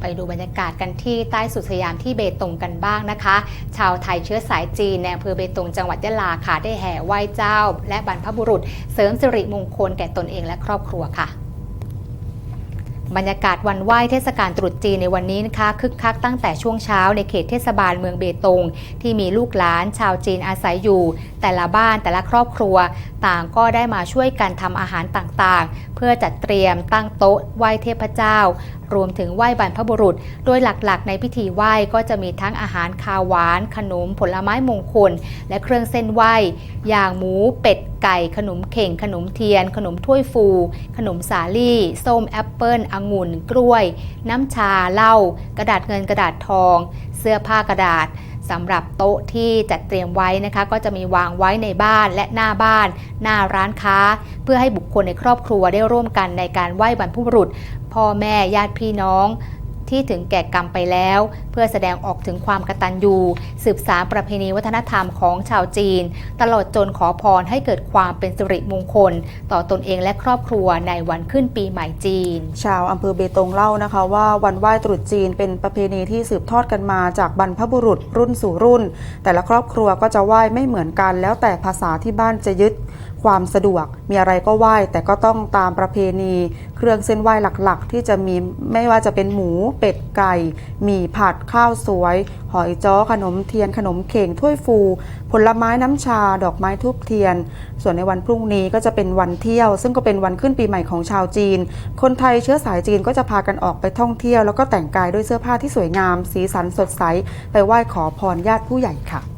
ไปดูบรรยากาศกันที่ใต้สุดสยามที่เบตงกันบ้างนะคะ ชาวไทยเชื้อสายจีนในอำเภอเบตงจังหวัดยะลาค่ะได้แห่ไหว้เจ้า และบรรพบุรุษ เสริมสิริมงคลแก่ตนเองและครอบครัวค่ะบรรยากาศวันไหว้เทศกาลตรุษจีนในวันนี้นะคะคึกคักตั้งแต่ช่วงเช้าในเขตเทศบาลเมืองเบตง ที่มีลูกหลานชาวจีนอาศัยอยู่ แต่ละบ้านแต่ละครอบครัว ต่างก็ได้มาช่วยกันทำอาหารต่างๆ เพื่อจัดเตรียมตั้งโต๊ะไหว้เทพเจ้า รวมถึงไหว้บรรพบุรุษ โดยหลักๆ ในพิธีไหว้ก็จะมีทั้งอาหารคาวหวาน ขนมผลไม้มงคล และเครื่องเส้นไหว้ อย่างหมูเป็ดไก่ ขนมเข่ง ขนมเทียน ขนมถ้วยฟู ขนมสาลี่ ส้มแอปเปิลองุ่น กล้วย น้ำชาเหล้ากระดาษเงินกระดาษทอง เสื้อผ้ากระดาษ สำหรับโต๊ะที่จัดเตรียมไว้นะคะ ก็จะมีวางไว้ในบ้านและหน้าบ้าน หน้าร้านค้า เพื่อให้บุคคลในครอบครัวได้ร่วมกันในการไหว้บรรพบุรุษ พ่อแม่ญาติพี่น้อง ที่ถึงแก่กรรมไปแล้ว เพื่อแสดงออกถึงความกตัญญูสืบสานประเพณีวัฒนธรรมของชาวจีน ตลอดจนขอพรให้เกิดความเป็นสิริมงคล ต่อตนเองและครอบครัวในวันขึ้นปีใหม่จีน ชาวอำเภอเบตงเล่านะคะว่าวันไหว้ตรุษจีนเป็นประเพณีที่สืบทอดกันมาจากบรรพบุรุษรุ่นสู่รุ่น แต่ละครอบครัวก็จะไหว้ไม่เหมือนกัน แล้วแต่ภาษาที่บ้านจะยึด ความสะดวกมีอะไรก็ไหว้ แต่ก็ต้องตามประเพณี เครื่องเส้นไหว้หลักๆ ที่จะมีไม่ว่าจะเป็นหมูเป็ดไก่หมี่ผัดข้าวสวย หอยจ้อขนมเทียนขนมเข่งถ้วยฟู ผลไม้น้ำชา ดอกไม้ทูบเทียน ส่วนในวันพรุ่งนี้ก็จะเป็นวันเที่ยว ซึ่งก็เป็นวันขึ้นปีใหม่ของชาวจีน คนไทยเชื้อสายจีนก็จะพากันออกไปท่องเที่ยว แล้วก็แต่งกายด้วยเสื้อผ้าที่สวยงาม สีสันสดใสไปไหว้ขอพรญาติผู้ใหญ่ค่ะ